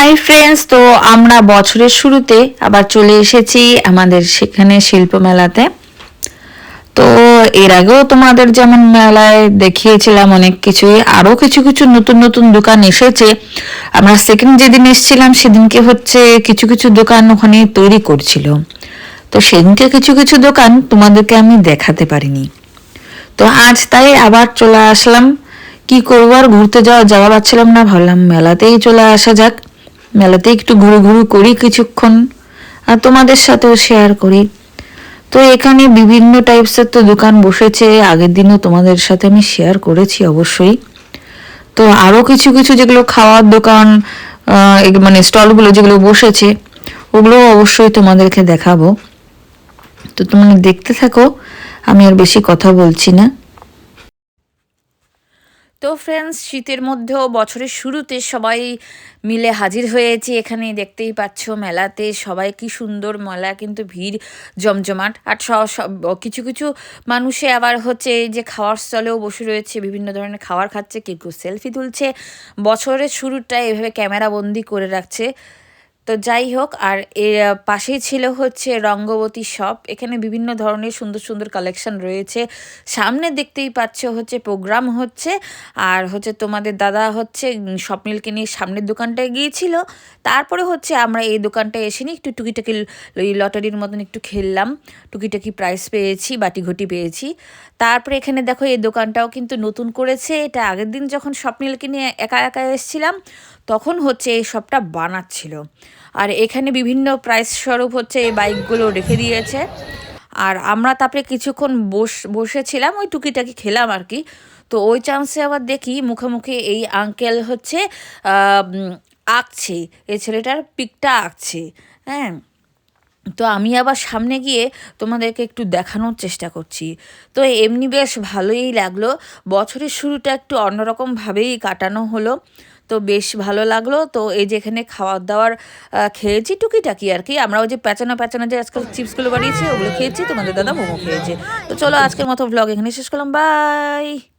Hi friends তো আমরা বছরের শুরুতে আবার চলে এসেছি আমাদের সেখানে শিল্প মেলাতে। তো এর আগেও তোমাদের যেমন মেলায় দেখিয়েছিলাম অনেক কিছুই, আরও কিছু কিছু নতুন নতুন দোকান এসেছে। আমরা সেকেন্ড যেদিন এসেছিলাম সেদিনকে হচ্ছে কিছু কিছু দোকান ওখানে তৈরি করছিল। তো সেদিনকে কিছু কিছু দোকান তোমাদেরকে আমি দেখাতে পারিনি। তো আজ তাই আবার চলে আসলাম। কি করব আর ঘুরতে যাওয়া যাওয়া পাচ্ছিলাম না, ভাবলাম মেলাতেই চলে আসা যাক। মেলাতে একটু ঘুরু ঘুরু করি কিছুক্ষণ, আর তোমাদের সাথেও শেয়ার করি। তো এখানে বিভিন্ন টাইপসের তো দোকান বসেছে, আগের দিনও তোমাদের সাথে আমি শেয়ার করেছি অবশ্যই। তো আরও কিছু কিছু যেগুলো খাওয়ার দোকান মানে স্টলগুলো যেগুলো বসেছে ওগুলো অবশ্যই তোমাদেরকে দেখাবো। তো তোমরা দেখতে থাকো, আমি আর বেশি কথা বলছি না। তো ফ্রেন্ডস শীতের মধ্যেও বছরের শুরুতে সবাই মিলে হাজির হয়েছে। এখানে দেখতেই পাচ্ছ মেলাতে সবাই কি সুন্দর মেলা, কিন্তু ভিড় জমজমাট। আর সব কিছু কিছু মানুষে আবার হচ্ছে যে খাওয়ার স্থলেও বসে রয়েছে, বিভিন্ন ধরনের খাবার খাচ্ছে, কেউ কেউ সেলফি তুলছে। বছরের শুরুটা এভাবে ক্যামেরা বন্দি করে রাখছে। তো যাই হোক, আর এর পাশেই ছিল হচ্ছে রঙ্গবতী শপ। এখানে বিভিন্ন ধরনের সুন্দর সুন্দর কালেকশন রয়েছে। সামনে দেখতেই পাচ্ছ হচ্ছে প্রোগ্রাম হচ্ছে, আর হচ্ছে তোমাদের দাদা হচ্ছে স্বপ্নিলকে নিয়ে সামনের দোকানটায় গিয়েছিল। তারপরে হচ্ছে আমরা এই দোকানটায় এসে নিয়ে একটু টুকিটাকি ওই লটারির মতন একটু খেললাম। টুকিটাকি প্রাইস পেয়েছি বাটি ঘটি পেয়েছি। তারপরে এখানে দেখো এই দোকানটাও কিন্তু নতুন করেছে। এটা আগের দিন যখন স্বপ্নিলকে নিয়ে একা একা এসেছিলাম তখন হচ্ছে এই সবটা বানাচ্ছিল। আর এখানে বিভিন্ন প্রাইস স্বরূপ হচ্ছে এই বাইকগুলো রেখে দিয়েছে। আর আমরা তারপরে কিছুক্ষণ বস, বসেছিলাম, ওই টুকিটাকি খেলাম আর কি তো ওই চান্সে আবার দেখি মুখোমুখি এই আঙ্কেল হচ্ছে আঁকছে। এই ছেলেটার পিকটা আঁকছে। হ্যাঁ? তো আমি আবার সামনে গিয়ে তোমাদেরকে একটু দেখানোর চেষ্টা করছি। তো এমনি বেশ ভালোই লাগল। বছরের শুরুটা একটু অন্যরকমভাবেই কাটানো হলো। তো বেশ ভালো লাগল। তো এই যে এখানে খাওয়ার দাওয়ার খেয়েছি টুকিটাকি আর কি আমরা ওই যে প্যাচানো প্যাচানো যে আজকাল চিপসগুলো বানিয়েছি, ওগুলো খেয়েছি। তোমাদের দাদা মোমো খেয়েছে। তো চলো আজকের মতো ব্লগ এখানে শেষ করলাম। বাই